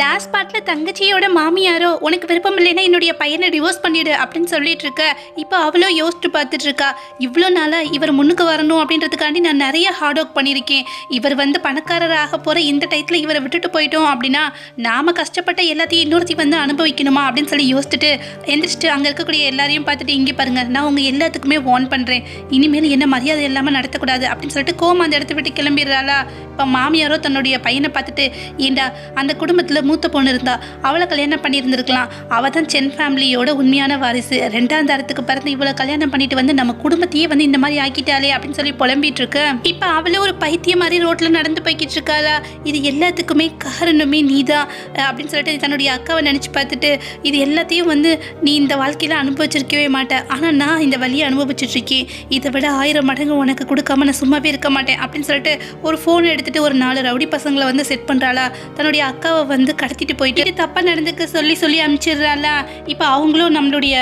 Last பார்ட்ல தங்கச்சியோட மாமியாரோ உனக்கு விருப்பம் இல்லைன்னா என்னுடைய பையனை டிவோர்ஸ் பண்ணிடு அப்படின்னு சொல்லிட்டு இருக்க. இப்போ அவளோ யோசிச்சு பார்த்துட்டு இருக்கா. இவ்வளோ நாளாக இவர் முன்னுக்கு வரணும் அப்படின்றதுக்காண்டி நான் நிறைய ஹார்ட் ஒர்க் பண்ணியிருக்கேன். இவர் வந்து பணக்காரர் போகிற இந்த டயத்தில் இவரை விட்டுட்டு போயிட்டோம் அப்படின்னா நாம் கஷ்டப்பட்ட எல்லாத்தையும் இன்னொருத்தி வந்து அனுபவிக்கணுமா அப்படின்னு சொல்லி யோசிச்சுட்டு எந்திரிச்சிட்டு அங்கே இருக்கக்கூடிய எல்லாரையும் பார்த்துட்டு இங்கே பாருங்கள் நான் உங்கள் எல்லாத்துக்குமே வார்ன் பண்ணுறேன் இனிமேல் என்ன மரியாதை இல்லாமல் நடத்தக்கூடாது அப்படின்னு சொல்லிட்டு கோமா அந்த இடத்த விட்டு கிளம்பிடுறாளா. இப்போ மாமியாரோ தன்னுடைய பையனை பார்த்துட்டு ஏண்டா அந்த குடும்பத்தை குடும்பத்தில் மூத்த பொண்ணு இருந்தா அவளை கல்யாணம் பண்ணியிருந்திருக்கலாம். அவள் தான் சென் ஃபேமிலியோட உண்மையான வாரிசு. ரெண்டாம் தரத்துக்கு பிறந்து இவ்வளோ கல்யாணம் பண்ணிட்டு வந்து நம்ம குடும்பத்தையே வந்து இந்த மாதிரி ஆக்கிட்டாளே அப்படின்னு சொல்லி புலம்பிட்டு இருக்கு. இப்போ அவளே ஒரு பைத்தியம் மாதிரி ரோட்டில் நடந்து போய்கிட்டு இருக்காளா? இது எல்லாத்துக்குமே காரணமே நீ தான் அப்படின்னு சொல்லிட்டு தன்னுடைய அக்காவை நினச்சி பார்த்துட்டு இது எல்லாத்தையும் வந்து நீ இந்த வாழ்க்கையில் அனுபவிச்சிருக்கவே மாட்டேன் ஆனால் நான் இந்த வழியை அனுபவிச்சிட்ருக்கேன் இதை விட ஆயிரம் மடங்கு உனக்கு கொடுக்காம நான் சும்மாவே இருக்க மாட்டேன் அப்படின்னு சொல்லிட்டு ஒரு ஃபோன் எடுத்துகிட்டு ஒரு நாலு ரவுடி பசங்களை வந்து செட் பண்ணுறாளா தன்னுடைய அக்காவை வந்து கடத்திட்டு போயிட்டு இது தப்பாக நடந்துக்க சொல்லி சொல்லி அனுப்பிச்சிடுறாளா இப்போ அவங்களும் நம்மளுடைய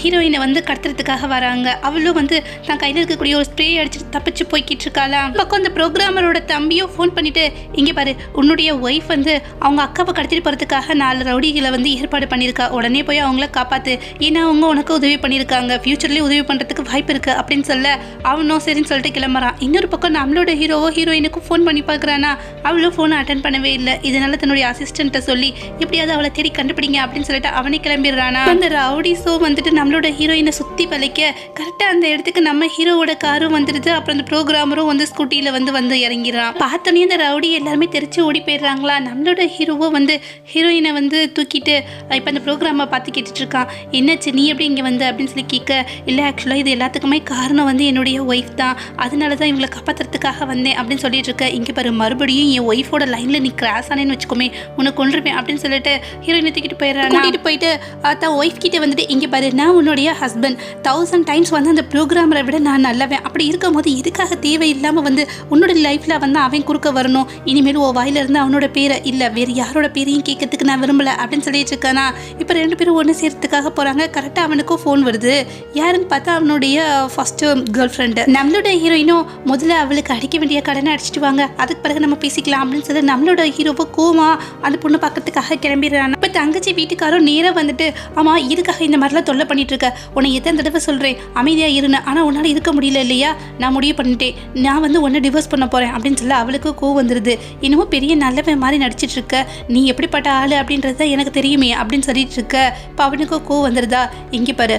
ஹீரோயினை வந்து கடத்துறதுக்காக வராங்க. அவளும் வந்து தான் கையில் இருக்கக்கூடிய ஒரு ஸ்ப்ரே அடிச்சுட்டு தப்பிச்சு போய்கிட்டு இருக்காளா? பக்கம் அந்த ப்ரோக்ராமரோட தம்பியும் ஃபோன் பண்ணிட்டு இங்கே பாரு உன்னுடைய ஒய்ஃப் வந்து அவங்க அக்காவை கடத்திட்டு போகிறதுக்காக நாலு ரவுடிகளை வந்து ஏற்பாடு பண்ணியிருக்கா. உடனே போய் அவங்கள காப்பாத்து. ஏன்னா அவங்க உனக்கு உதவி பண்ணியிருக்காங்க. ஃப்யூச்சர்லேயே உதவி பண்ணுறதுக்கு வாய்ப்பு இருக்குது அப்படின்னு சொல்ல அவனும் சரின்னு சொல்லிட்டு கிளம்புறான். இன்னொரு பக்கம் நம்மளோட ஹீரோவோ ஹீரோயினுக்கும் ஃபோன் பண்ணி பார்க்குறானா? அவளும் ஃபோனை அட்டன் பண்ணவே இல்லை. இதனால தன்னுடைய அசிஸ்டண்ட்டை சொல்லி எப்படியாவது அவளை தேடி கண்டுபிடிங்க அப்படின்னு சொல்லிட்டு அவனே கிளம்பிடுறானா? அந்த ரவுடிஸோ வந்துட்டு நம்மளோட ஹீரோயினை சுற்றி பழிக்க கரெக்டாக அந்த இடத்துக்கு நம்ம ஹீரோவோட காரும் வந்துடுது அப்புறம் அந்த ப்ரோக்ராமரும் வந்து ஸ்கூட்டியில் வந்து வந்து இறங்கிடுறான். பார்த்தோன்னே அந்த ரவுடி எல்லாருமே தெரிச்சு ஓடி போயிடுறாங்களா? நம்மளோட ஹீரோவோ வந்து ஹீரோயினை வந்து தூக்கிட்டு இப்போ அந்த ப்ரோக்ராமை பார்த்து கேட்டுட்டு இருக்கான் என்னாச்சு? நீ எப்படி இங்கே வந்து? அப்படின்னு சொல்லி கேட்க இல்லை ஆக்சுவலாக இது எல்லாத்துக்குமே காரணம் வந்து என்னுடைய ஒய்ஃப் தான். அதனால தான் இவங்களை காப்பாற்றுறதுக்காக வந்தேன் அப்படின்னு சொல்லிட்டு இருக்க. இங்கே பாரு மறுபடியும் என் ஒய்ஃபோட லைனில் நீ கிராஸ் ஆனேன்னு வச்சுக்கோமே. உன்னை கொண்டிருப்பேன் அப்படின்னு சொல்லிட்டு ஹீரோயினை தூக்கிட்டு போயிடுறான்? கூட்டிகிட்டு போயிட்டு அத்தா ஒய்ஃப் கிட்டே வந்துட்டு இங்கே பாரு நான் உன்னுடைய ஹஸ்பண்ட் தௌசண்ட் டைம்ஸ் வந்து அந்த ப்ரோக்ராமரை விட நான் நல்லவேன். அப்படி இருக்கும்போது எதுக்காக தேவையில்லாமல் வந்து உன்னோட லைஃப்பில் வந்து அவன் குறுக்க வரணும். இனிமேல் ஓ வாயிலிருந்து அவனோட பேரை இல்லை வேறு யாரோட பேரையும் கேட்கறதுக்கு நான் விரும்பலை. அப்படின்னு சொல்லிட்டு இருக்கானா? இப்போ ரெண்டு பேரும் ஒன்று சேர்த்துக்காக போகிறாங்க கரெக்டாக அவனுக்கும் ஃபோன் வருது. யாருன்னு பார்த்தா அவனுடைய ஃபஸ்ட்டு கேர்ள் ஃப்ரெண்டு நம்மளோட ஹீரோயினும் முதல்ல அவளுக்கு அடிக்க வேண்டிய கடனை அடிச்சிட்டு வாங்க. அதுக்கு பிறகு நம்ம பேசிக்கலாம் அப்படின்னு சொல்லி நம்மளோட ஹீரோவை கோமா அந்த பொண்ணு பக்கத்துக்காக கிளம்பிடுறான்? தங்கச்சி வீட்டுக்காரரும் நேராக வந்துட்டு ஆமாம் இதுக்காக இந்த மாதிரிலாம் தொல்லை பண்ணிட்டு இருக்க உன்னை எத்தனை தடவை சொல்கிறேன் அமைதியாக இருன்னு. ஆனால் உன்னால் இருக்க முடியல இல்லையா? நான் முடிவு பண்ணிட்டேன். நான் வந்து உன்னை டிவோர்ஸ் பண்ண போகிறேன் அப்படின்னு சொல்லி அவளுக்கு கோவம் வந்துடுது இன்னமும் பெரிய நல்லவன் மாதிரி நடிச்சிட்டு இருக்க நீ எப்படிப்பட்ட ஆள்? அப்படின்றது எனக்கு தெரியுமே அப்படின்னு சொல்லிட்டு இருக்க இப்போ அவனுக்கு கோவம் வந்துடுதா இங்கே பாரு.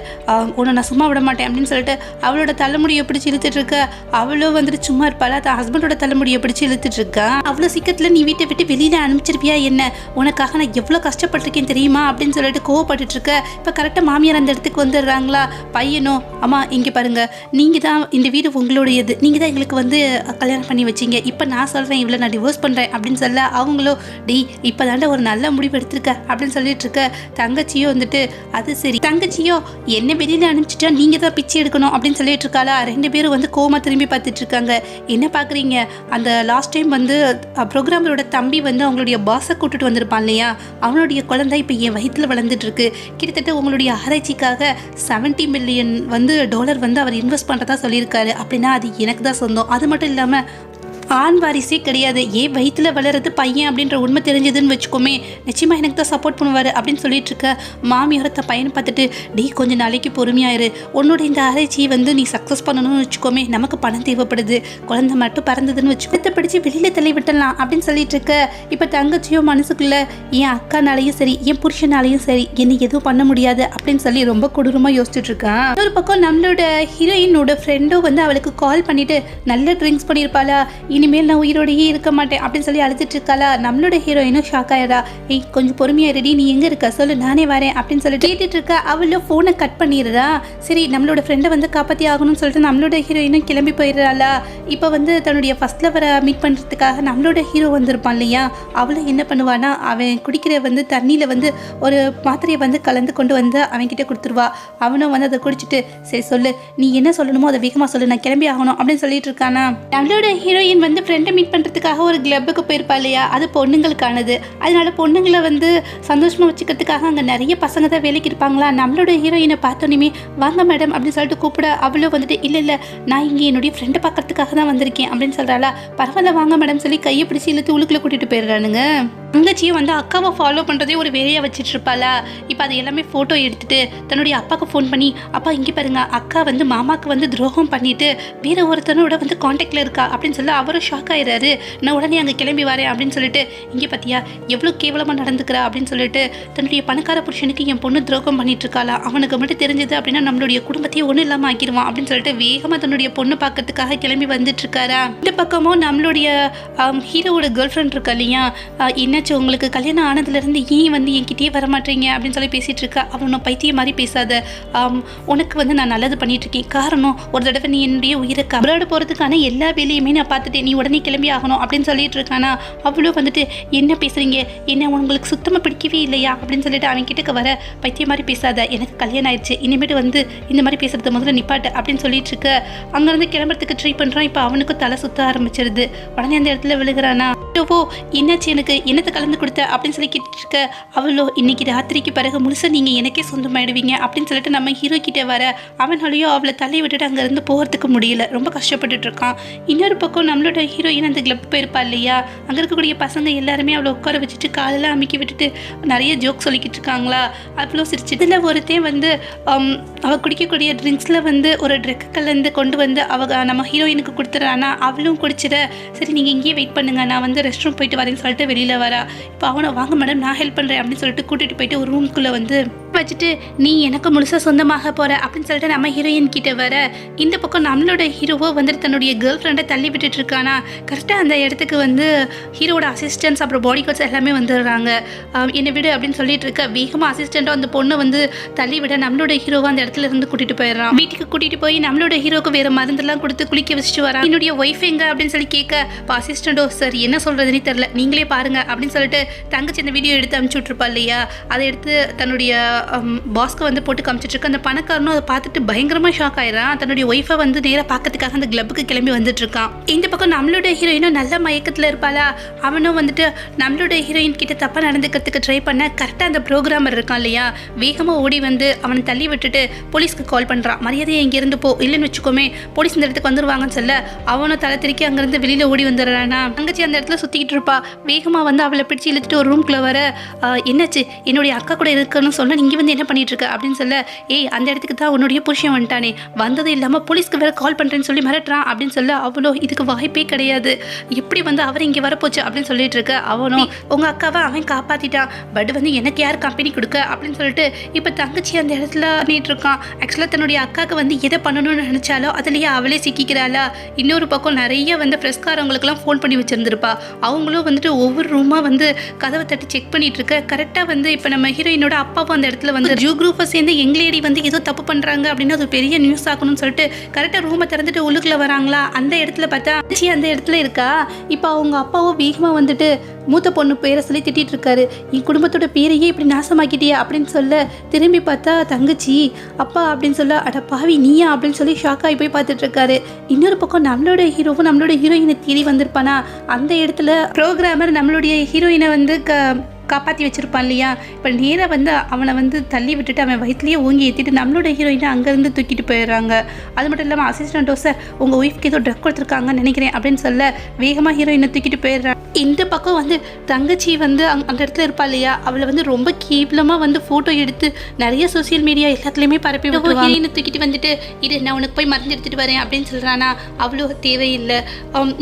உன்னை நான் சும்மா விட மாட்டேன். அப்படின்னு சொல்லிட்டு அவளோட தலைமுடியை பிடிச்சி இழுத்துட்டு இருக்க அவளும் வந்துட்டு சும்மா இருப்பாளா? தான் ஹஸ்பண்டோட தலைமுடியை பிடிச்சி இழுத்துட்டு இருக்கா அவ்வளோ சீக்கிரத்தில் நீ வீட்டை விட்டு வெளியில் அனுப்பிச்சிருப்பியா என்ன? உனக்காக நான் எவ்வளோ பார்த்துருக்கேன் தெரியுமா அப்படின்னு சொல்லிட்டு கோவப்பட்டுட்டு இருக்க இப்போ கரெக்டாக மாமியார் அந்த இடத்துக்கு வந்துடுறாங்களா? பையனும் அம்மா இங்கே பாருங்க. நீங்கள் தான் இந்த வீடு உங்களுடையது. நீங்கள் தான் எங்களுக்கு வந்து கல்யாணம் பண்ணி வச்சீங்க. இப்போ நான் சொல்கிறேன் இவ்வளோ நான் டிவோர்ஸ் பண்ணுறேன் அப்படின்னு சொல்ல அவங்களும் டி இப்போ தாண்டா ஒரு நல்ல முடிவு எடுத்திருக்க அப்படின்னு சொல்லிட்டு இருக்க தங்கச்சியும் வந்துட்டு அது சரி தங்கச்சியோ என்ன வெளியில் அனுப்பிச்சிட்டா நீங்கள் தான் பிச்சை எடுக்கணும் அப்படின்னு சொல்லிட்டு இருக்காளா? ரெண்டு பேரும் வந்து கோமா திரும்பி பார்த்துட்டு இருக்காங்க. என்ன பார்க்குறீங்க? அந்த லாஸ்ட் டைம் வந்து ப்ரோக்ராமரோட தம்பி வந்து அவங்களுடைய பாஸை கூட்டுட்டு வந்திருப்பான் இல்லையா? அவனுடைய குழந்தை இப்போ என் வயிற்றில் வளர்ந்துட்டு இருக்கு. கிட்டத்தட்ட உங்களுடைய ஆராய்ச்சிக்காக 70 மில்லியன் வந்து டாலர் வந்து அவர் இன்வெஸ்ட் பண்ணுறதா சொல்லியிருக்காரு. அப்படின்னா அது எனக்கு தான் சொந்தம். அது மட்டும் இல்லாமல் ஆண் வாரிசே கிடையாது. ஏன் வயிற்றுல வளர்றது பையன் அப்படின்ற உண்மை தெரிஞ்சதுன்னு வச்சுக்கோமே. நிச்சயமாக எனக்கு தான் சப்போர்ட் பண்ணுவார் அப்படின்னு சொல்லிட்டு இருக்க மாமியார் பையனை பார்த்துட்டு டேய் கொஞ்சம் நாளைக்கு பொறுமையாயிரு. உன்னோட இந்த ஆராய்ச்சியை வந்து நீ சக்ஸஸ் பண்ணணும்னு வச்சுக்கோமே. நமக்கு பணம் தேவைப்படுது. குழந்தை மட்டும் பறந்ததுன்னு வச்சு இதை படித்து வெளியில் தள்ளி விட்டலாம் அப்படின்னு சொல்லிட்டு இருக்க இப்போ தங்கச்சியும் மனசுக்குள்ள என் அக்கானாலையும் சரி என் புருஷனாலையும் சரி என்னை எதுவும் பண்ண முடியாது அப்படின்னு சொல்லி ரொம்ப கொடூரமாக யோசிச்சுட்டு இருக்கான் ஒரு பக்கம் நம்மளோட ஹீரோயினோட ஃப்ரெண்டும் வந்து அவளுக்கு கால் பண்ணிட்டு நல்ல ட்ரிங்க்ஸ் பண்ணியிருப்பாளா இனிமேல் நான் உயிரோடையே இருக்க மாட்டேன் அப்படின்னு சொல்லி அழுதுட்டு இருக்காளா? நம்மளோட ஹீரோயினும் ஷாக் ஆயிடா ஏய் கொஞ்சம் பொறுமையா ரெடி நீ எங்க இருக்க? சொல்லு நானே வரேன் அப்படின்னு சொல்லி கேட்டுட்டு இருக்கா அவளும் ஃபோனை கட் பண்ணிடுறா. சரி நம்மளோட ஃப்ரெண்டை வந்து காப்பாற்றி ஆகணும்னு சொல்லிட்டு நம்மளோட ஹீரோயினும் கிளம்பி போயிடுறாளா. இப்போ வந்து தன்னுடைய ஃபர்ஸ்ட் லவரை மீட் பண்ணுறதுக்காக நம்மளோட ஹீரோ வந்திருப்பான் இல்லையா? அவளும் என்ன பண்ணுவானா அவன் குடிக்கிற வந்து தண்ணியில் வந்து ஒரு மாத்திரையை வந்து கலந்து கொண்டு வந்து அவன்கிட்ட கொடுத்துருவா. அவனும் வந்து அதை குடிச்சிட்டு சரி சொல்லு நீ என்ன சொல்லணுமோ அதை வேகமாக சொல்லு நான் கிளம்பி ஆகணும் அப்படின்னு சொல்லிட்டு இருக்கானா. நம்மளோட ஹீரோயின் வந்து ஃப்ரெண்டை மீட் பண்ணுறதுக்காக ஒரு கிளப்புக்கு போயிருப்பா இல்லையா? அது பொண்ணுங்களுக்கானது. அதனால பொண்ணுங்களை வந்து சந்தோஷமாக வச்சுக்கிறதுக்காக அங்கே நிறைய பசங்க தான் வேலைக்கு இருப்பாங்களா? நம்மளோட ஹீரோயினை பார்த்தோன்னே வாங்க மேடம் அப்படின்னு சொல்லிட்டு கூப்பிட அவளும் வந்துட்டு இல்லை இல்லை நான் இங்கே என்னுடைய ஃப்ரெண்டை பார்க்கறதுக்காக தான் வந்திருக்கேன் அப்படின்னு சொல்கிறாளா பரவாயில்ல வாங்க மேடம் சொல்லி கையை பிடிச்சி இழுத்து உள்ளுக்குள்ளே கூட்டிகிட்டு போயிடுறானுங்க. தங்கச்சியும் வந்து அக்காவை ஃபாலோ பண்ணுறதே ஒரு வேலையாக வச்சுட்டு இருப்பாளா இப்போ அது எல்லாமே ஃபோட்டோ எடுத்துகிட்டு தன்னுடைய அப்பாவுக்கு ஃபோன் பண்ணி அப்பா இங்கே பாருங்க அக்கா வந்து மாமாவுக்கு வந்து துரோகம் பண்ணிட்டு வேறு ஒருத்தனோட வந்து காண்டாக்டில் இருக்கா? அப்படின்னு சொல்லி அவரும் ஷாக் ஆயிடுறாரு நான் உடனே அங்கே கிளம்பி வரேன் அப்படின்னு சொல்லிட்டு இங்கே பார்த்தியா எவ்வளோ கேவலமாக நடந்துக்கிறா? அப்படின்னு சொல்லிட்டு தன்னுடைய பணக்கார புருஷனுக்கு என் பொண்ணு துரோகம் பண்ணிட்டு இருக்காளா அவனுக்கு மட்டும் தெரிஞ்சது அப்படின்னா நம்மளுடைய குடும்பத்தையே ஒன்றும் இல்லாமல் ஆக்கிடுவான் அப்படின்னு சொல்லிட்டு வேகமாக தன்னுடைய பொண்ணு பார்க்கறதுக்காக கிளம்பி வந்துட்டு இருக்காரா இந்த பக்கமும் நம்மளுடைய ஹீரோவோட கேர்ள் ஃப்ரெண்ட் இருக்கா இல்லையா? என்ன என்னாச்சு? உங்களுக்கு கல்யாணம் ஆனதுலேருந்து ஏன் வந்து என்கிட்டயே வரமாட்டீங்க? அப்படின்னு சொல்லி பேசிட்டு இருக்கா அவனை பைத்தியம் மாதிரி பேசாத. உனக்கு வந்து நான் நல்லது பண்ணிட்டு இருக்கேன் காரணம் ஒரு தடவை நீ என்னுடைய உயிரை கபராடு போகிறதுக்கான எல்லா வேலையுமே நான் பார்த்துட்டேன். நீ உடனே கிளம்பி ஆகணும் அப்படின்னு சொல்லிட்டு இருக்கானா அவ்வளோ வந்துட்டு என்ன பேசுகிறீங்க என்ன உங்களுக்கு சுத்தமாக பிடிக்கவே இல்லையா? அப்படின்னு சொல்லிட்டு அவன் கிட்டக்க வர பைத்தியம் மாதிரி பேசாத. எனக்கு கல்யாணம் ஆயிடுச்சு. இனிமேட்டு வந்து இந்த மாதிரி பேசுறது முதல்ல நிப்பாட்டு அப்படின்னு சொல்லிட்டு இருக்க அங்கேருந்து கிளம்புறதுக்கு ட்ரை பண்ணுறான் இப்போ அவனுக்கும் தலை சுத்த ஆரம்பிச்சிருது. உடனே அந்த இடத்துல விழுகிறானா? ஓ என்னாச்சு எனக்கு? என்னத்தை கலந்து கொடுத்த அப்படின்னு சொல்லி கேட்டுருக்க அவளோ இன்னைக்கு ராத்திரிக்கு பிறகு முழுசாக நீங்கள் எனக்கே சொந்தமாயிடுவீங்க அப்படின்னு சொல்லிட்டு நம்ம ஹீரோ கிட்டே வர அவனாலேயோ அவளை தள்ளி விட்டுட்டு அங்கேருந்து போகிறதுக்கு முடியல. ரொம்ப கஷ்டப்பட்டுட்டு இருக்கான். இன்னொரு பக்கம் நம்மளோட ஹீரோயின் அந்த கிளப் போயிருப்பா இல்லையா? அங்கே இருக்கக்கூடிய பசங்க எல்லாருமே அவளை உட்கார வச்சுட்டு காலையில் அமுக்கி விட்டுட்டு நிறைய ஜோக் சொல்லிக்கிட்டு இருக்காங்களா? அவ்வளோ சிரிச்சு இதில் ஒருத்தன் வந்து அவள் குடிக்கக்கூடிய ட்ரிங்க்ஸில் வந்து ஒரு ட்ரெக் கலந்து கொண்டு வந்து அவ நம்ம ஹீரோயினுக்கு கொடுத்துட்றானா? அவளும் குடிச்சிட. சரி நீங்கள் இங்கேயே வெயிட் பண்ணுங்க. நான் வந்து ரெஸ்ட் ரூம் போயிட்டு வரேன்னு சொல்லிட்டு வெளியில் வரா. இப்போ அவனை வாங்க மேடம் நான் ஹெல்ப் பண்ணுறேன் அப்படின்னு சொல்லிட்டு கூட்டிகிட்டு போயிட்டு ஒரு ரூம்குள்ளே வந்து வச்சுட்டு நீ எனக்கு முழுசாக சொந்தமாக போகிற அப்படின்னு சொல்லிட்டு நம்ம ஹீரோயின் கிட்ட வர இந்த பக்கம் நம்மளோட ஹீரோவோ வந்துட்டு தன்னுடைய கேர்ள் ஃப்ரெண்டை தள்ளி விட்டுட்டு இருக்கானா? கரெக்டாக அந்த இடத்துக்கு வந்து ஹீரோட அசிஸ்டன்ஸ் அப்புறம் பாடி கார்ட்ஸ் எல்லாமே வந்துடுறாங்க. ஆம், என்னை விடு அப்படின்னு சொல்லிட்டு இருக்க வேகமாக அசிஸ்டண்ட்டாக அந்த பொண்ணை வந்து தள்ளி விட நம்மளோட ஹீரோவை அந்த இடத்துல இருந்து கூட்டிட்டு போயிடுறான். வீட்டுக்கு கூட்டிகிட்டு போய் நம்மளோட ஹீரோக்கு வேறு மருந்தெல்லாம் கொடுத்து குளிக்க வச்சுட்டு வரான். என்னுடைய ஒய்ஃப் எங்க? அப்படின்னு சொல்லி கேட்க இப்போ அசிஸ்டண்டோ சார் என்ன சொல்கிறதுன்னு தெரில நீங்களே பாருங்க அப்படின்னு அப்படின்னு சொல்லிட்டு தங்கச்சி அந்த வீடியோ எடுத்து அமுச்சு விட்ருப்பா இல்லையா? அதை எடுத்து தன்னுடைய பாஸ்க்கு வந்து போட்டு காமிச்சிட்ருக்கு. அந்த பணக்காரனும் அதை பார்த்துட்டு பயங்கரமாக ஷாக் ஆயிடுறான். தன்னுடைய ஒய்ஃபை வந்து நேராக பார்க்கறதுக்காக அந்த கிளப்புக்கு கிளம்பி வந்துட்டு இருக்கான் இந்த பக்கம் நம்மளோட ஹீரோயினும் நல்ல மயக்கத்தில் இருப்பாளா? அவனும் வந்துட்டு நம்மளோட ஹீரோயின் கிட்ட தப்பாக நடந்துக்கிறதுக்கு ட்ரை பண்ண கரெக்டாக அந்த ப்ரோக்ராமர் இருக்கான் இல்லையா? வேகமாக ஓடி வந்து அவனை தள்ளி விட்டுட்டு போலீஸ்க்கு கால் பண்ணுறான் மரியாதையை இங்கேருந்து போ. இல்லைன்னு வச்சுக்கோமே போலீஸ் இந்த இடத்துக்கு வந்துருவாங்கன்னு சொல்ல அவனும் தலை திருக்கி அங்கேருந்து வெளியில் ஓடி வந்துடுறானா? தங்கச்சி அந்த இடத்துல சுற்றிக்கிட்டு இருப்பா. வேகமாக வந்து அவளை பிடிச்சி இழுத்துட்டு ஒரு ரூம்குள்ளே வர என்னாச்சு? என்னுடைய அக்கா கூட இருக்கணும்னு சொல்ல நீங்கள் வந்து என்ன பண்ணிட்டு இருக்க? அப்படின்னு சொல்ல ஏய் அந்த இடத்துக்கு தான் உன்னுடைய புருஷன் வந்துட்டானே. வந்தது இல்லாமல் போலீஸ்க்கு வேற கால் பண்ணுறேன்னு சொல்லி மிரட்டுறான். அப்படின்னு சொல்ல அவ்வளோ இதுக்கு வாய்ப்பே கிடையாது. எப்படி வந்து அவர் இங்கே வரப்போச்சு? அப்படின்னு சொல்லிட்டு இருக்க அவனும் உங்கள் அக்காவை அவன் காப்பாற்றிட்டான் பட் வந்து எனக்கு யார் கம்பெனி கொடுக்க? அப்படின்னு சொல்லிட்டு இப்போ தங்கச்சி அந்த இடத்துல பண்ணிட்டு இருக்கான். ஆக்சுவலாக தன்னுடைய அக்காவுக்கு வந்து எதை பண்ணணும்னு நினச்சாலோ அதுலேயே அவளே சிக்கிக்கிறாளா? இன்னொரு பக்கம் நிறைய வந்து ஃப்ரெஷ்காரவங்களுக்குலாம் ஃபோன் பண்ணி வச்சிருந்திருப்பா. அவங்களும் வந்துட்டு ஒவ்வொரு ரூமாக வந்து கதவை தட்டி செக் பண்ணிட்டு இருக்க. கரெக்டாக வந்து இப்போ நம்ம ஹீரோயினோட அப்பாவும் அந்த இடத்துல வந்து ஜூ குரூப்பை சேர்ந்து எங் லேடி வந்து ஏதோ தப்பு பண்ணுறாங்க அப்படின்னு அது பெரிய நியூஸ் ஆகணும்னு சொல்லிட்டு கரெக்டாக ரூமை திறந்துட்டு உள்ளுக்குள்ள வராங்களா? அந்த இடத்துல பார்த்தா அந்த இடத்துல இருக்கா? இப்போ அவங்க அப்பாவும் வேகமாக வந்துட்டு மூத்த பொண்ணு பேரை சொல்லி திட்டிகிட்டு இருக்காரு என் குடும்பத்தோட பேரையே இப்படி நாசமாக்கிட்டியா? அப்படின்னு சொல்ல திரும்பி பார்த்தா தங்கச்சி அப்பா அப்படின்னு சொல்ல அட பாவி நீயா? அப்படின்னு சொல்லி ஷாக் ஆகி போய் பார்த்துட்டு இருக்காரு இன்னொரு பக்கம் நம்மளோட ஹீரோவும் நம்மளோட ஹீரோயினை தேடி வந்திருப்பானா? அந்த இடத்துல ப்ரோக்ராமர் நம்மளுடைய ஹீரோயினை வந்து க காப்பாற்றி வச்சிருப்பான் இல்லையா? இப்போ நேராக வந்து அவனை வந்து தள்ளி விட்டுட்டு அவன் வயிற்றுலேயே ஓங்கி ஏற்றிட்டு நம்மளோட ஹீரோயினை அங்கேருந்து தூக்கிட்டு போயிடுறாங்க. அது மட்டும் இல்லாமல் அசிஸ்டண்ட்டோ சார் உங்கள் ஒய்ஃப்க்கு ஏதோ ட்ரக் கொடுத்துருக்காங்கன்னு நினைக்கிறேன் அப்படின்னு சொல்ல வேகமாக ஹீரோயினை தூக்கிட்டு போயிடுறான். இந்த பக்கம் வந்து தங்கச்சி வந்து அங் அந்த இடத்துல இருப்பா இல்லையா? அவளை வந்து ரொம்ப கேவலமாக வந்து ஃபோட்டோ எடுத்து நிறைய சோஷியல் மீடியா எல்லாத்துலேயுமே பரப்பி ஹீரோயினை தூக்கிட்டு வந்துட்டு இரு நான் உனக்கு போய் மருந்து எடுத்துட்டு வரேன் அப்படின்னு சொல்கிறானா அவ்வளோ தேவையில்லை.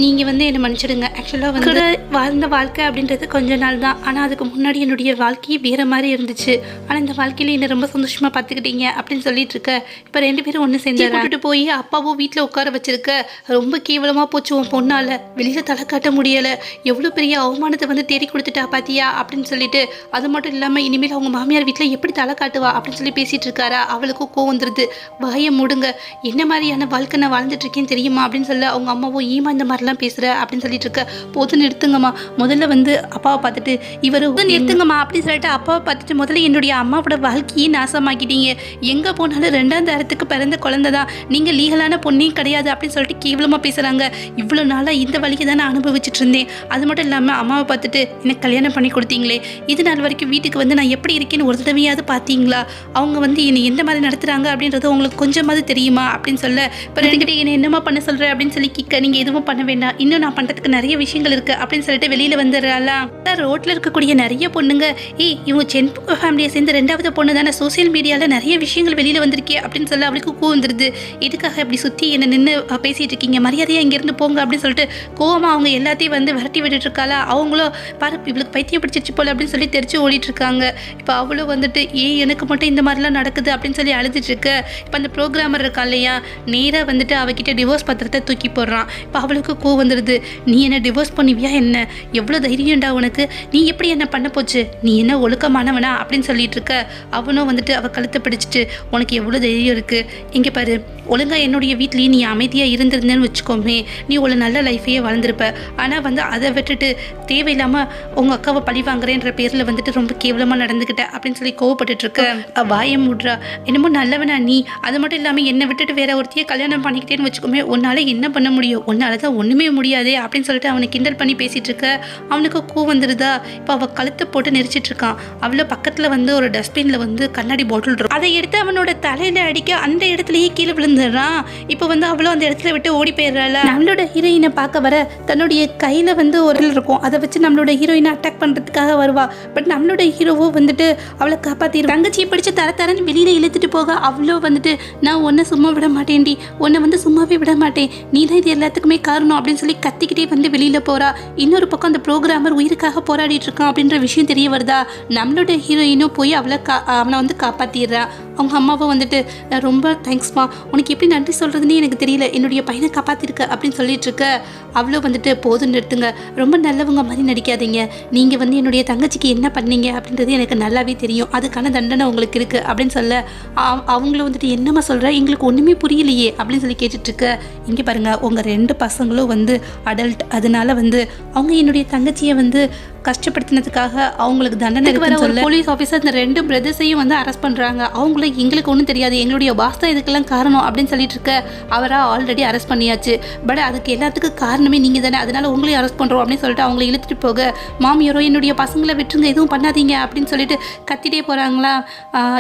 நீங்கள் வந்து என்னை மன்னிச்சிடுங்க. ஆக்சுவலாக வந்து வாழ்ந்த வாழ்க்கை அப்படின்றது கொஞ்ச நாள் தான் ஆனால் அதுக்கு முன்னாடி என்னுடைய வாழ்க்கையே வேறு மாதிரி இருந்துச்சு. ஆனால் இந்த வாழ்க்கையில என்னை ரொம்ப சந்தோஷமாக பார்த்துக்கிட்டீங்க அப்படின்னு சொல்லிட்டு இருக்க. இப்போ ரெண்டு பேரும் ஒன்று சேர்ந்து கூட்டிட்டு போய் அப்பாவும் வீட்டில் உட்கார வச்சிருக்க. ரொம்ப கேவலமாக போச்சு உன் பொண்ணால். வெளியில் தலை காட்ட முடியலை. எவ்வளோ பெரிய அவமானத்தை வந்து தேடி கொடுத்துட்டா பாத்தியா? அப்படின்னு சொல்லிட்டு அது மட்டும் இல்லாமல் இனிமேல் அவங்க மாமியார் வீட்டில் எப்படி தலை காட்டுவா? அப்படின்னு சொல்லி பேசிகிட்டு இருக்காரா? அவளுக்கும் கோவம் வந்துருது. வாயை மூடுங்க. என்ன மாதிரியான வாழ்க்கை நான் வாழ்ந்துட்டு இருக்கேன்னு தெரியுமா? அப்படின்னு சொல்ல அவங்க அம்மாவும் ஈமா இந்த மாதிரிலாம் பேசுகிற அப்படின்னு சொல்லிட்டு இருக்க. போது நிறுத்துங்கம்மா. முதல்ல வந்து அப்பாவை பார்த்துட்டு இவர் போதும் நிறுத்துங்கம்மா அப்படின்னு சொல்லிட்டு அப்பாவை பார்த்துட்டு முதல்ல என்னுடைய அம்மாவோட வாழ்க்கையை நாசமாக்கிட்டீங்க. எங்கே போனாலும் ரெண்டாம் தரத்துக்கு பிறந்த குழந்தை தான் நீங்கள் லீகலான பொண்ணையும் கிடையாது அப்படின்னு சொல்லிட்டு கேவலமாக பேசுகிறாங்க இவ்வளோ நாளாக இந்த வழியை தான் நான் அனுபவிச்சுட்டு இருந்தேன். அது மட்டும் இல்லாமல் அம்மாவை பார்த்துட்டு எனக்கு கல்யாணம் பண்ணி கொடுத்தீங்களே. இது நாள் வரைக்கும் வீட்டுக்கு வந்து நான் எப்படி இருக்கேன்னு ஒரு தடவையாவது பார்த்தீங்களா? அவங்க வந்து என்னை எந்த மாதிரி நடத்துகிறாங்க அப்படின்றது உங்களுக்கு கொஞ்சமாவது தெரியுமா? அப்படின்னு சொல்ல இப்போ ரெண்டுகிட்ட என்னை என்னமா பண்ண சொல்கிற அப்படின்னு சொல்லி கிக்க நீங்கள் எதுவும் பண்ண வேண்டாம். இன்னும் நான் பண்ணுறதுக்கு நிறைய விஷயங்கள் இருக்குது அப்படின்னு சொல்லிட்டு வெளியில் வந்துடுறாளாம். ரோட்டில் இருக்கக்கூடிய நிறைய நிறைய பொண்ணுங்க ஏய் இவங்க சென் ஃபேமிலியை சேர்ந்து ரெண்டாவது பொண்ணு தானே சோசியல் மீடியாவில் நிறைய விஷயங்கள் வெளியில் வந்திருக்கே அப்படின்னு சொல்லி அவளுக்கு கோவம் வந்துருது. எதுக்காக இப்படி சுற்றி என்னை நின்று பேசிகிட்டு இருக்கீங்க? மரியாதையாக இங்கேருந்து போங்க அப்படின்னு சொல்லிட்டு கோவமாக அவங்க எல்லாத்தையும் வந்து விரட்டி விட்டுட்டு இருக்காளா? அவங்களும் பாரு இவளுக்கு பைத்தியம் பிடிச்சிச்சு போல அப்படின்னு சொல்லி தெரிச்சு ஓடிட்டு இருக்காங்க. இப்போ அவளும் வந்துட்டு ஏன் எனக்கு மட்டும் இந்த மாதிரிலாம் நடக்குது அப்படின்னு சொல்லி அழுதுட்டு இருக்க இப்போ அந்த ப்ரோக்ராமர் இருக்கா இல்லையா நேராக வந்துட்டு அவகிட்ட டிவோர்ஸ் பத்திரத்தை தூக்கி போடுறான். இப்போ அவளுக்கு கோவம் வந்துடுது நீ என்ன டிவோர்ஸ் பண்ணுவியா என்ன? எவ்வளோ தைரியம்டா உனக்கு. நீ எப்படி என்ன பண்ண போச்சு. நீ என்ன ஒழுக்கமானவனா அப்படின்னு சொல்லிட்டு இருக்க. அவனும் வந்துட்டு அவ கழுத்தை பிடிச்சிட்டு உனக்கு எவ்வளோ தைரியம் இருக்கு? இங்கே பாரு. ஒழுங்கா என்னுடைய வீட்லேயே நீ அமைதியாக இருந்திருந்தேன்னு வச்சுக்கோமே. நீ ஒரு நல்ல லைஃபையே வாழ்ந்திருப்ப. ஆனால் வந்து அதை விட்டுட்டு தேவையில்லாமல் உங்கள் அக்காவை பழி வாங்குறேன்ற பேரில் வந்துட்டு ரொம்ப கேவலமாக நடந்துக்கிட்ட அப்படின்னு சொல்லி கோவப்பட்டுட்டு இருக்க. அவ வாயை மூடுறா. என்னமோ நல்லவனா நீ. அது மட்டும் இல்லாமல் என்னை விட்டுட்டு வேற ஒருத்தையே கல்யாணம் பண்ணிக்கிட்டேன்னு வச்சுக்கோமே. உன்னால் என்ன பண்ண முடியும்? உன்னால் தான் ஒன்றுமே முடியாதே அப்படின்னு சொல்லிட்டு அவனை கிண்டல் பண்ணி பேசிட்டு இருக்க. அவனுக்கு கோவம் வந்துருதா? இப்போ அவள் கழுத்தை போட்டு நெரிச்சிட்டு இருக்கான் அவ்வளோ பக்கத்தில் வந்து ஒரு டஸ்ட்பினில் வந்து கண்ணாடி பாட்டில் இருக்கும் அதை எடுத்து அவனோட தலையில அடிக்க அந்த இடத்துலயே கீழே விழுந்துடுறான். இப்போ வந்து அவ்வளோ அந்த இடத்துல விட்டு ஓடி போயிடுறாள். நம்மளோட ஹீரோயினை பார்க்க வர தன்னுடைய கையில் வந்து ஒரு இருக்கும். அதை வச்சு நம்மளோட ஹீரோயினை அட்டாக் பண்ணுறதுக்காக வருவா. பட் நம்மளோட ஹீரோவோ வந்துட்டு அவளை காப்பாற்றிடும் தங்கச்சியை பிடிச்சி தர தரன்னு வெளியில் இழுத்துட்டு போக அவ்வளோ வந்துட்டு நான் ஒன்றை சும்மா விட மாட்டேன்டி. உன்னை வந்து சும்மாவே விட மாட்டேன். நீ தான் இது எல்லாத்துக்குமே காரணம். அப்படின்னு சொல்லி கத்திக்கிட்டே வந்து வெளியில் போகிறா இன்னொரு பக்கம் அந்த ப்ரோக்ராமர் உயிருக்காக போராடிட்டு இருக்கான் அப்படின்ற விஷயம் தெரிய வருதா? நம்மளோட ஹீரோயினும் போய் அவளை கா அவனை வந்து காப்பாற்றிடுறா அவங்க அம்மாவும் வந்துட்டு "அஹ், ரொம்ப தேங்க்ஸ்மா உனக்கு எப்படி நன்றி சொல்கிறதுனே எனக்கு தெரியல. என்னுடைய பையனை காப்பாற்றிருக்க அப்படின்னு சொல்லிட்டு இருக்க. அவ்வளோ வந்துட்டு போதும் நிறுத்துங்க. ரொம்ப நல்லவங்க மாதிரி நடிக்காதீங்க. நீங்கள் வந்து என்னுடைய தங்கச்சிக்கு என்ன பண்ணீங்க? அப்படின்றது எனக்கு நல்லாவே தெரியும். அதுக்கான தண்டனை உங்களுக்கு இருக்குது அப்படின்னு சொல்ல. அவ- அவங்களும் வந்துட்டு என்னம்மா சொல்கிற எங்களுக்கு ஒன்றுமே புரியலையே அப்படின்னு சொல்லி கேட்டுட்டு இருக்க. இங்கே பாருங்கள் உங்கள் ரெண்டு பசங்களும் வந்து அடல்ட் அதனால வந்து அவங்க என்னுடைய தங்கச்சியை வந்து கஷ்டப்படுத்தினதுக்காக அவங்களுக்கு தண்டனை வர ஒரு போலீஸ் ஆஃபீஸர் இந்த ரெண்டு பிரதர்ஸையும் வந்து அரெஸ்ட் பண்ணுறாங்க அவங்களும் எங்களுக்கு ஒன்றும் தெரியாது. எங்களுடைய பாஸ் தான் இதுக்கெல்லாம் காரணம் அப்படின்னு சொல்லிட்டு இருக்க அவராக ஆல்ரெடி அரெஸ்ட் பண்ணியாச்சு. பட் அதுக்கு எல்லாத்துக்கும் காரணமே நீங்கள் தானே அதனால உங்களையும் அரெஸ்ட் பண்ணுறோம் அப்படின்னு சொல்லிட்டு அவங்களை இழுத்துட்டு போக மாமியாரோ என்னுடைய பசங்களை விட்டுருங்க எதுவும் பண்ணாதீங்க அப்படின்னு சொல்லிட்டு கத்திட்டே போகிறாங்களா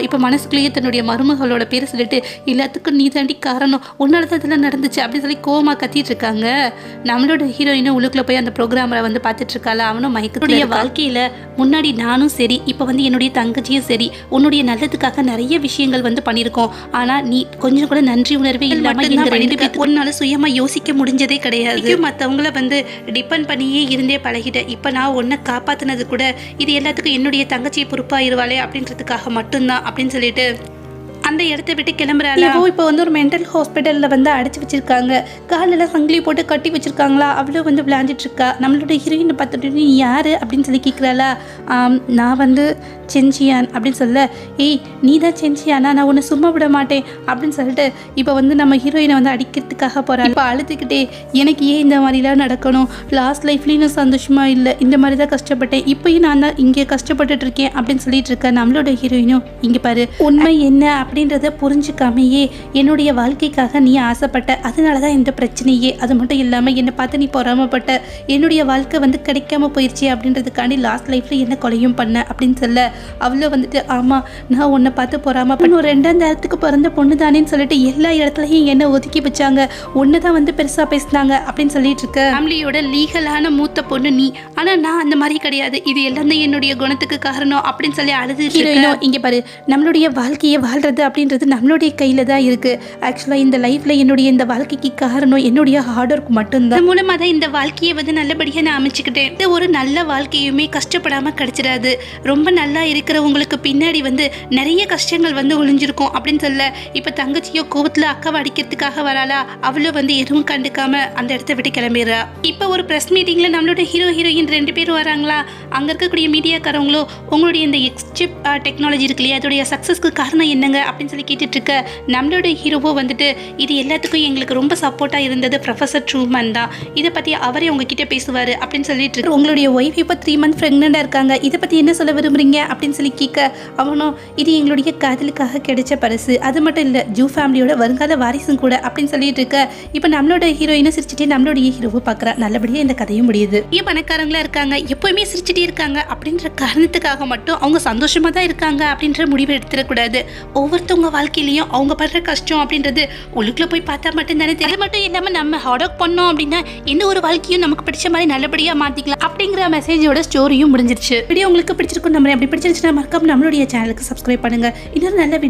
இப்போ மனசுக்குள்ளேயே தன்னுடைய மருமகளோட பேரை சொல்லிட்டு எல்லாத்துக்கும் நீ தாண்டி காரணம். உன்னால தான் இதெல்லாம் நடந்துச்சு அப்படின்னு சொல்லி கோவமா கத்திட்டு இருக்காங்க. நம்மளோட ஹீரோயினும் உள்ளுக்குள்ள போய் அந்த ப்ரோக்ராமரை வந்து பார்த்துட்டு இருக்காளா? அவனும் மயக்கத்துடைய வாழ்க்கையில முன்னாடி நானும் சரி இப்போ வந்து என்னுடைய தங்கச்சியும் சரி உன்னுடைய நல்லதுக்காக நிறைய விஷயங்கள் வந்து பண்ணியிருக்கோம். ஆனா நீ கொஞ்சம் கூட நன்றி உணர்வே இல்லாம எங்க ரெண்டு பேருக்கு உன்னால சுயமா யோசிக்க முடிஞ்சதே கிடையாது. மற்றவங்கள வந்து டிபெண்ட் பண்ணியே இருந்தே பழகிட்டேன். இப்போ நான் உன்னை காப்பாத்துனது கூட இது எல்லாத்துக்கும் என்னுடைய தங்கச்சி பொறுப்பாயிருவாளே அப்படின்றதுக்காக மட்டும்தான் அப்படின்னு சொல்லிட்டு அந்த இடத்த விட்டு கிளம்புறாள்? இப்போ இப்போ வந்து ஒரு மென்டல் ஹாஸ்பிட்டலில் வந்து அடைச்சி வச்சிருக்காங்க. காலில் சங்கிலி போட்டு கட்டி வச்சிருக்காங்களா? அவ்வளோ வந்து விளையாண்டுட்டு இருக்கா நம்மளோட ஹீரோயினை பார்த்துட்டு நீ யார்? அப்படின்னு சொல்லி கேட்குறாளா நான் வந்து செஞ்சியான் அப்படின்னு சொல்ல ஏய் நீ தான் செஞ்சியானா? நான் உன்னை சும்மா விட மாட்டேன் அப்படின்னு சொல்லிட்டு இப்போ வந்து நம்ம ஹீரோயினை வந்து அடிக்கிறதுக்காக போகிறாள் இப்போ அழுதுகிட்டே எனக்கு ஏன் இந்த மாதிரிலாம் நடக்கணும்? லாஸ்ட் லைஃப்லேயும் நான் சந்தோஷமா இல்லை. இந்த மாதிரி தான் கஷ்டப்பட்டேன். இப்போயும் நான் தான் இங்கே கஷ்டப்பட்டுட்டு இருக்கேன் அப்படின்னு சொல்லிட்டு இருக்கேன் நம்மளோட ஹீரோயினும் இங்கே பாரு உண்மை என்ன அப்படி அப்படின்றத புரிஞ்சுக்காமையே என்னுடைய வாழ்க்கைக்காக நீ ஆசைப்பட்ட. அதனால தான் இந்த பிரச்சனையே. அது மட்டும் இல்லாமல் என்னை பார்த்து நீ பொறாமப்பட்ட. என்னுடைய வாழ்க்கை வந்து கிடைக்காம போயிடுச்சு அப்படின்றதுக்காண்டி லாஸ்ட் லைஃப்பில் என்ன கொலையும் பண்ண அப்படின்னு சொல்ல. அவ்வளோ வந்துட்டு ஆமாம் நான் உன்னை பார்த்து பொறாம பண்ண ஒரு ரெண்டாம் நேரத்துக்கு பிறந்த பொண்ணு தானேன்னு சொல்லிட்டு எல்லா இடத்துலையும் என்னை ஒதுக்கி வச்சாங்க. ஒன்று தான் வந்து பெருசாக பேசினாங்க அப்படின்னு சொல்லிட்டு இருக்க. ஃபேமிலியோட லீகலான மூத்த பொண்ணு நீ. ஆனால் நான் அந்த மாதிரி கிடையாது. இது எல்லாம் தான் என்னுடைய குணத்துக்கு காரணம் அப்படின்னு சொல்லி அழுது இங்கே பாரு. நம்மளுடைய வாழ்க்கையை வாழ்றது அப்படின்றது நம்மளுடைய கையில் தான் இருக்குது ஆக்சுவலாக இந்த லைஃப்பில் என்னுடைய இந்த வாழ்க்கைக்கு காரணம் என்னுடைய ஹார்ட் ஒர்க் மட்டும்தான். மூலமாக தான் இந்த வாழ்க்கையை வந்து நல்லபடியாக நான் அமைச்சுக்கிட்டேன். இந்த ஒரு நல்ல வாழ்க்கையுமே கஷ்டப்படாமல் கிடைச்சிடாது. ரொம்ப நல்லா இருக்கிறவங்களுக்கு பின்னாடி வந்து நிறைய கஷ்டங்கள் வந்து ஒளிஞ்சிருக்கும் அப்படின்னு சொல்ல இப்போ தங்கச்சியோ கோவத்தில் அக்காவை அடிக்கிறதுக்காக வராளா? அவளும் வந்து எதுவும் கண்டுக்காம அந்த இடத்த விட்டு கிளம்பிடுறா. இப்போ ஒரு ப்ரெஸ் மீட்டிங்கில் நம்மளோட ஹீரோ ஹீரோயின் ரெண்டு பேரும் வராங்களா? அங்கே இருக்கக்கூடிய மீடியாக்காரங்களோ உங்களுடைய இந்த எக்ஸ்டிப் டெக்னாலஜி இருக்கு இல்லையா? அதோடைய சக்ஸஸ்க்கு காரணம் என்னங்க? அப்படின்னு சொல்லி கேட்டுட்டு இருக்க நம்மளோட ஹீரோவோ வந்துட்டு இது எல்லாத்துக்கும் எங்களுக்கு ரொம்ப சப்போர்ட்டாக இருந்தது ப்ரொஃபஸர் ட்ரூமன் தான். இதை பற்றி அவரே உங்ககிட்ட பேசுவார் அப்படின்னு சொல்லிட்டு இருக்கு. உங்களுடைய ஒய்ஃப் இப்போ த்ரீ மந்த் ப்ரெக்னெண்ட்டாக இருக்காங்க. இதை பற்றி என்ன சொல்ல விரும்புறீங்க அப்படின்னு சொல்லி கேட்க அவனும் இது எங்களுடைய காதலுக்காக கிடைச்ச பரிசு. அது மட்டும் இல்லை ஜூ ஃபேமிலியோட வருங்கால வாரிசும் கூட அப்படின்னு சொல்லிட்டு இருக்க இப்போ நம்மளோட ஹீரோயினும் சிரிச்சுட்டே நம்மளுடைய ஹீரோவை பார்க்குறா. நல்லபடியாக இந்த கதையும் முடியுது. ஏன் பணக்காரங்களா இருக்காங்க. எப்பவுமே சிரிச்சுட்டே இருக்காங்க. அப்படின்ற காரணத்துக்காக மட்டும் அவங்க சந்தோஷமாக தான் இருக்காங்க அப்படின்ற முடிவு எடுத்துடக்கூடாது. ஒவ்வொரு ஒவ்வொருத்தவங்க வாழ்க்கையிலையும் அவங்க படுற கஷ்டம் அப்படின்றது உள்ளுக்குள்ள போய் பார்த்தா மட்டும் தானே தெரியும் மட்டும் இல்லாமல் நம்ம ஹார்ட் ஒர்க் பண்ணோம் அப்படின்னா எந்த ஒரு வாழ்க்கையும் நமக்கு பிடிச்ச மாதிரி நல்லபடியாக மாற்றிக்கலாம் அப்படிங்கிற மெசேஜோட ஸ்டோரியும் முடிஞ்சிருச்சு. வீடியோ உங்களுக்கு பிடிச்சிருக்கும் நம்ம அப்படி பிடிச்சிருச்சுன்னா மறக்காம நம்மளுடைய சேனலுக்கு சப்ஸ்கிரைப் பண்ணுங்க. இன்னொரு நல்ல வீடியோ